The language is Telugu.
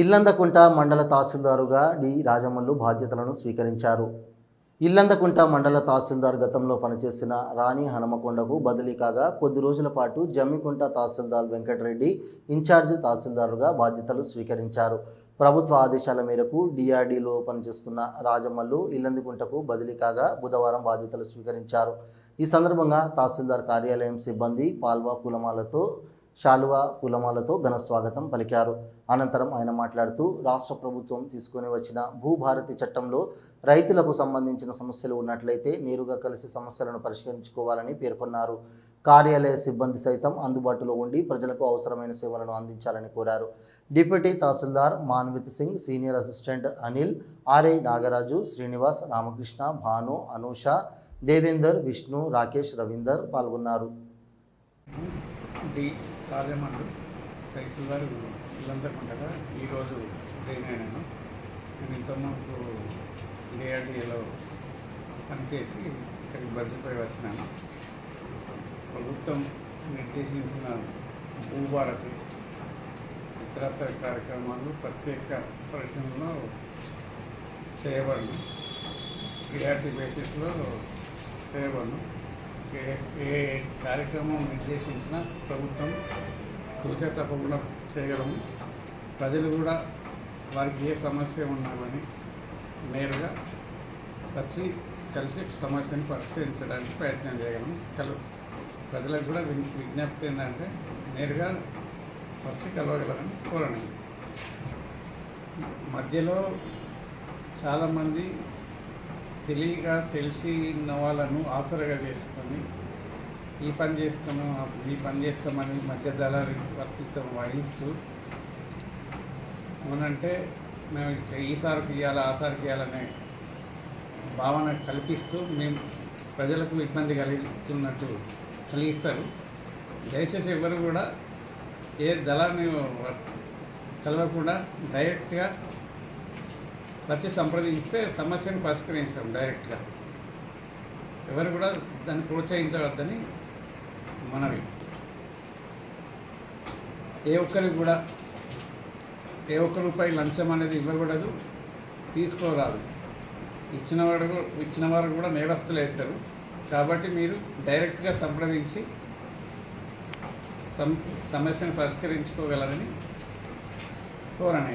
ఇల్లందకుంట మండల తహసీల్దారుగా డి. రాజమల్లు బాధ్యతలను స్వీకరించారు. ఇల్లందకుంట మండల తహసీల్దార్ గతంలో పనిచేసిన రాణి హనుమకొండకు బదిలీ కాగా కొద్ది రోజుల పాటు జమ్మికుంట తహసీల్దార్ వెంకటరెడ్డి ఇన్ఛార్జ్ తహసీల్దారుగా బాధ్యతలు స్వీకరించారు. ప్రభుత్వ ఆదేశాల మేరకు డిఆర్డీలో పనిచేస్తున్న రాజమల్లు ఇల్లందికుంటకు బదిలీ కాగా బుధవారం బాధ్యతలు స్వీకరించారు. ఈ సందర్భంగా తహసీల్దార్ కార్యాలయం సిబ్బంది పాల్వా పూలమాలతో శాలువా పూలమాలతో ఘన స్వాగతం పలికారు. అనంతరం ఆయన మాట్లాడుతూ రాష్ట్ర ప్రభుత్వం తీసుకుని వచ్చిన భూభారతి చట్టంలో రైతులకు సంబంధించిన సమస్యలు ఉన్నట్లయితే నేరుగా కలిసి సమస్యలను పరిష్కరించుకోవాలని పేర్కొన్నారు. కార్యాలయ సిబ్బంది సైతం అందుబాటులో ఉండి ప్రజలకు అవసరమైన సేవలను అందించాలని కోరారు. Deputy tahsildar Manvith Singh senior assistant Anil R I Nagaraju Srinivas Ramakrishna Bhanu Anusha Devender Vishnu Rakesh Ravinder పాల్గొన్నారు. డి రాజమండ్రి తహసీల్దార్ ఇల్లంతకుంటగా ఈరోజు జాయిన్ అయినాను. నేను ఇంతకుముందు డిఆర్డిఏలో పనిచేసి ఇక్కడికి బదిలీపై వచ్చినాను. ప్రభుత్వం నిర్దేశించిన భూభారతి ఇతరత్ర కార్యక్రమాలు ప్రత్యేక పరిశ్రమలో చేయబడను. డిఆర్టీ బేసిస్లో చేయబడను. ఏ ఏ కార్యక్రమం నిర్దేశించినా ప్రభుత్వం తూచా తప్పకుండా చేయగలము. ప్రజలు కూడా వారికి ఏ సమస్య ఉన్నా కానీ నేరుగా వచ్చి కలిసి సమస్యను పరిష్కరించడానికి ప్రయత్నం చేయగలము. కలు ప్రజలకు కూడా విజ్ఞప్తి ఏంటంటే నేరుగా వచ్చి కలవగలరని కోరండి మధ్యలో చాలామంది తెలియక తెలిసి వాళ్ళను ఆసరగా చేసుకొని ఈ పని చేస్తాము ఈ పని చేస్తామని మధ్య దళారి వర్తిత్వం వహిస్తూ అవునంటే మేము ఈసారికి ఇవ్వాలి ఆసారికి ఇవ్వాలనే భావన కల్పిస్తూ మేము ప్రజలకు ఇబ్బంది కలిగిస్తున్నట్టు కలిగిస్తారు. దయచేసి ఎవరు కూడా ఏ దళాన్ని కలవకుండా డైరెక్ట్గా వచ్చి సంప్రదిస్తే సమస్యను పరిష్కరిస్తాం డైరెక్ట్గా. ఎవరు కూడా దాన్ని ప్రోత్సహించవద్దని మనవి. ఏ ఒక్కరికి కూడా ఏ ఒక్క రూపాయి లంచం అనేది ఇవ్వకూడదు తీసుకోరాదు. ఇచ్చిన వాడు ఇచ్చిన వారు కూడా నేరస్తులు అవుతారు. కాబట్టి మీరు డైరెక్ట్గా సంప్రదించి సమస్యను పరిష్కరించుకోగలరని కోరనే